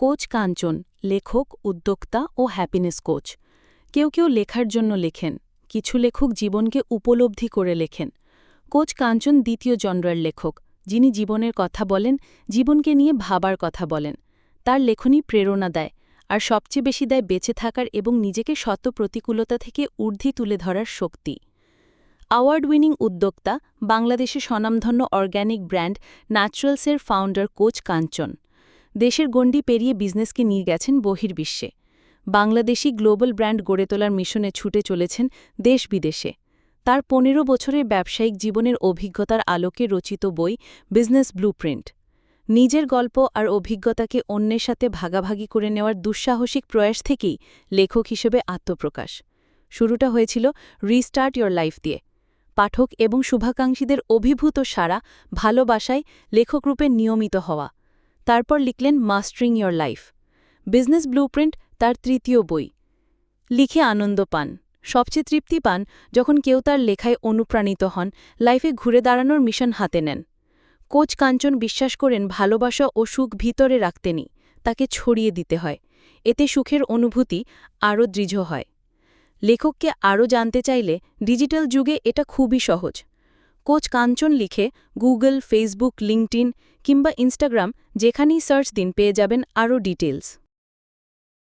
Coach কাঞ্চন, লেখক, উদ্যোক্তা ও happiness coach. কেউ কেউ লেখার জন্য লেখেন, কিছু লেখক জীবনকে উপলব্ধি করে লেখেন। কোচ কাঞ্চন দ্বিতীয় জনরার লেখক, যিনি জীবনের কথা বলেন, জীবনকে নিয়ে ভাবার কথা বলেন। তার লেখনী প্রেরণা দেয়, আর সবচেয়ে বেশি দেয় বেঁচে থাকার এবং নিজেকে শত প্রতিকূলতা থেকে ঊর্ধ্বে তুলে ধরার শক্তি। অ্যাওয়ার্ড উইনিং উদ্যোক্তা, বাংলাদেশে স্বনামধন্য অর্গ্যানিক ব্র্যান্ড ন্যাচুরালসের ফাউন্ডার কোচ কাঞ্চন। দেশের গণ্ডি পেরিয়ে বিজনেসকে নিয়ে গেছেন বহির্বিশ্বে। বাংলাদেশি গ্লোবাল ব্র্যান্ড গড়ে তোলার মিশনে ছুটে চলেছেন দেশ বিদেশে। তার পনেরো বছরের ব্যবসায়িক জীবনের অভিজ্ঞতার আলোকে রচিত বই বিজনেস ব্লুপ্রিন্ট। নিজের গল্প আর অভিজ্ঞতাকে অন্যের সাথে ভাগাভাগি করে নেওয়ার দুঃসাহসিক প্রয়াস থেকেই লেখক হিসেবে আত্মপ্রকাশ। শুরুটা হয়েছিল রিস্টার্ট ইয়োর লাইফ দিয়ে। পাঠক এবং শুভাকাঙ্ক্ষীদের অভিভূত সারা ভালোবাসায় লেখকরূপে নিয়মিত হওয়া। তারপর লিখলেন mastering your life business blueprint তার তৃতীয় বই। লিখে আনন্দ পান। সবচেয়ে তৃপ্তি পান যখন কেউ তার লেখায় অনুপ্রাণিত হন, লাইফে ঘুরে দাঁড়ানোর মিশন হাতে নেন। কোচ কাঞ্চন বিশ্বাস করেন, ভালোবাসা ও সুখ ভিতরে রাখতেনি তাকে ছড়িয়ে দিতে হয়। এতে সুখের অনুভূতি আরও দৃঢ় হয়। লেখককে আরও জানতে চাইলে ডিজিটাল যুগে এটা খুবই সহজ। কোচ কাঞ্চন লিখে গুগল, ফেসবুক লিঙ্কটিন কিংবা ইনস্টাগ্রাম যেখানেই সার্চ দিন পেয়ে যাবেন আরও ডিটেলস